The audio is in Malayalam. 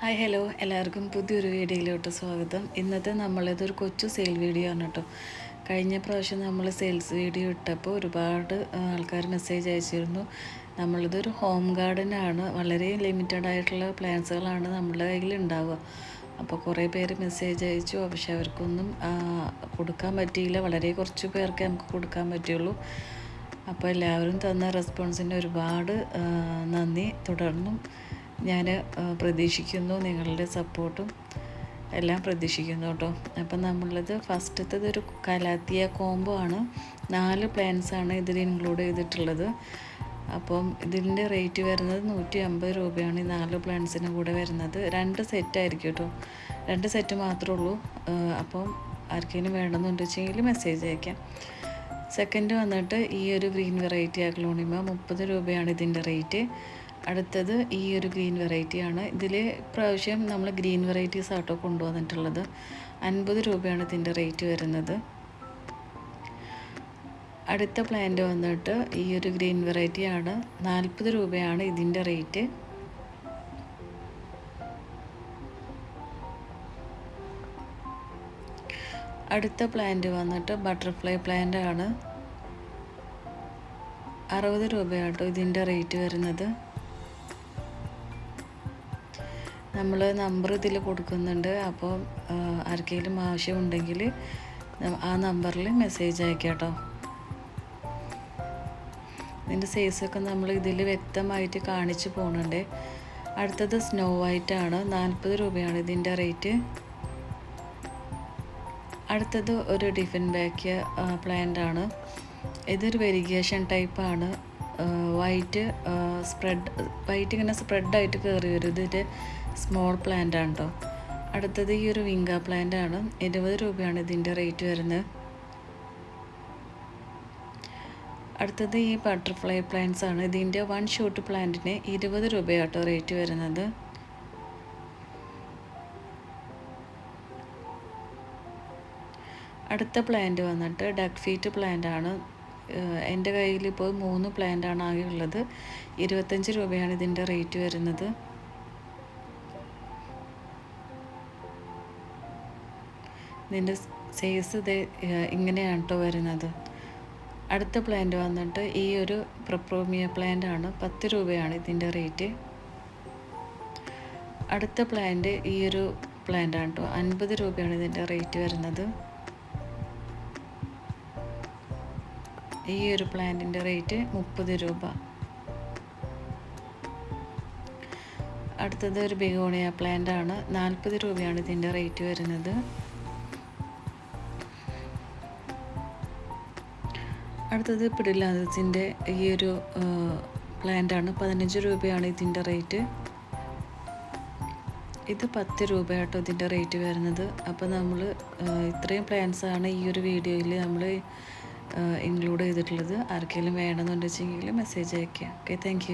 Hi hello. എല്ലാവർക്കും പുതിയൊരു വീഡിയോയിലോട്ട് സ്വാഗതം. ഇന്നത്തെ നമ്മളിതൊരു കൊച്ചു സെയിൽ വീഡിയോ ആണ് കേട്ടോ. കഴിഞ്ഞ പ്രാവശ്യം നമ്മൾ സെയിൽസ് വീഡിയോ ഇട്ടപ്പോൾ ഒരുപാട് ആൾക്കാർ മെസ്സേജ് അയച്ചിരുന്നു. നമ്മളിതൊരു ഹോം ഗാർഡനാണ് വളരെ ലിമിറ്റഡ് ആയിട്ടുള്ള പ്ലാൻസുകളാണ് നമ്മുടെ കയ്യിൽ ഉണ്ടാവുക. അപ്പോൾ കുറേ പേര് മെസ്സേജ് അയച്ചു. പക്ഷെ അവർക്കൊന്നും കൊടുക്കാൻ പറ്റിയില്ല. വളരെ കുറച്ച് പേർക്ക് നമുക്ക് കൊടുക്കാൻ പറ്റുള്ളൂ. അപ്പോൾ എല്ലാവരും തന്ന റെസ്പോൺസിന് ഒരുപാട് നന്ദി. തുടർന്നും ഞാൻ പ്രതീക്ഷിക്കുന്നു നിങ്ങളുടെ സപ്പോർട്ടും എല്ലാം പ്രതീക്ഷിക്കുന്നു കേട്ടോ. അപ്പം നമ്മളുടെ ഫസ്റ്റത്തത് ഒരു കലാത്തിയ കോംബോ ആണ്. നാല് പ്ലാൻസ് ആണ് ഇതിൽ ഇൻക്ലൂഡ് ചെയ്തിട്ടുള്ളത്. അപ്പം ഇതിന്റെ റേറ്റ് വരുന്നത് നൂറ്റി അമ്പത് രൂപയാണ് ഈ നാല് പ്ലാൻസിന് കൂടെ വരുന്നത്. രണ്ട് സെറ്റായിരിക്കും കേട്ടോ. രണ്ട് സെറ്റ് മാത്രമേ ഉള്ളൂ. അപ്പം ആർക്കെങ്കിലും വേണമെന്നുണ്ട് വെച്ചെങ്കിൽ മെസ്സേജ് അയക്കാം. സെക്കൻഡ് വന്നിട്ട് ഈ ഒരു ഗ്രീൻ വെറൈറ്റി ആക്ലോണിമ മുപ്പത് രൂപയാണ് ഇതിന്റെ റേറ്റ് അടുത്തത് ഈ ഒരു ഗ്രീൻ വെറൈറ്റിയാണ് ഇതിൽ പ്രാവശ്യം നമ്മൾ ഗ്രീൻ വെറൈറ്റീസ് ആട്ടോ കൊണ്ടുവന്നിട്ടുള്ളത്. അൻപത് രൂപയാണ് ഇതിന്റെ റേറ്റ് വരുന്നത്. അടുത്ത പ്ലാന്റ് വന്നിട്ട് ഈ ഒരു ഗ്രീൻ വെറൈറ്റിയാണ് നാൽപ്പത് രൂപയാണ് ഇതിന്റെ റേറ്റ്. അടുത്ത പ്ലാന്റ് വന്നിട്ട് ബട്ടർഫ്ലൈ പ്ലാന്റ് ആണ്. അറുപത് രൂപയാട്ടോ ഇതിന്റെ റേറ്റ് വരുന്നത്. നമ്മൾ നമ്പർ ഇതിൽ കൊടുക്കുന്നുണ്ട്. അപ്പോൾ ആർക്കെങ്കിലും ആവശ്യമുണ്ടെങ്കിൽ ആ നമ്പറിൽ മെസ്സേജ് അയക്കാം കേട്ടോ ഇതിന്റെ സൈസൊക്കെ നമ്മൾ ഇതിൽ വ്യക്തമായിട്ട് കാണിച്ച് പോകുന്നുണ്ട് അടുത്തത് സ്നോ വൈറ്റ് ആണ്. നാൽപ്പത് രൂപയാണ് ഇതിന്റെ റേറ്റ് അടുത്തത് ഒരു ഡിഫൻ ബാക്ക് പ്ലാന്റ് ആണ്. ഇതൊരു വെരിഗേഷൻ ടൈപ്പാണ് വൈറ്റ് സ്പ്രെഡ് വൈറ്റ് ഇങ്ങനെ സ്പ്രെഡായിട്ട് കയറി വരും. ഇതിന്റെ സ്മോൾ പ്ലാന്റ് ആണ് കേട്ടോ അടുത്തത് ഈ ഒരു വിങ്ക പ്ലാന്റ് ആണ്. ഇരുപത് രൂപയാണ് ഇതിന്റെ റേറ്റ് വരുന്നത്. അടുത്തത് ഈ ബട്ടർഫ്ലൈ പ്ലാന്റ്സ് ആണ്. ഇതിന്റെ വൺ ഷൂട്ട് പ്ലാന്റിന് ഇരുപത് രൂപയാട്ടോ റേറ്റ് വരുന്നത്. അടുത്ത പ്ലാന്റ് വന്നിട്ട് ഡക്ക് ഫീറ്റ് പ്ലാന്റ് ആണ് എന്റെ കയ്യിൽ ഇപ്പോൾ മൂന്ന് പ്ലാന്റ് ആണ് ആകെ ഉള്ളത്. ഇരുപത്തഞ്ച് രൂപയാണ് ഇതിന്റെ റേറ്റ് വരുന്നത്. ഇതിന്റെ സൈസ് ഇത് ഇങ്ങനെയാണ് കേട്ടോ വരുന്നത്. അടുത്ത പ്ലാന്റ് വന്നിട്ട് ഈ ഒരു പ്രൊപ്രോമിയ പ്ലാന്റ് ആണ്. പത്ത് രൂപയാണ് ഇതിന്റെ റേറ്റ് അടുത്ത പ്ലാന്റ് ഈ ഒരു പ്ലാന്റ് ആണ് കേട്ടോ അൻപത് രൂപയാണ് ഇതിന്റെ റേറ്റ് വരുന്നത്. ഈ ഒരു പ്ലാന്റിന്റെ റേറ്റ് മുപ്പത് രൂപ. അടുത്തത് ഒരു ബിഗോണിയ പ്ലാന്റ് ആണ്. നാൽപ്പത് രൂപയാണ് ഇതിന്റെ റേറ്റ് വരുന്നത്. അടുത്തത് പിടില്ലാതത്തിന്റെ ഈ ഒരു പ്ലാന്റാണ്. പതിനഞ്ച് രൂപയാണ് ഇതിന്റെ റേറ്റ്. ഇത് പത്ത് രൂപ കേട്ടോ ഇതിന്റെ റേറ്റ് വരുന്നത്. അപ്പോൾ നമ്മൾ ഇത്രയും പ്ലാൻസാണ് ഈ ഒരു വീഡിയോയിൽ നമ്മൾ ഇൻക്ലൂഡ് ചെയ്തിട്ടുള്ളത്. ആർക്കെങ്കിലും വേണമെന്നുണ്ടെങ്കിൽ മെസ്സേജ് അയക്കുക ഓക്കെ താങ്ക്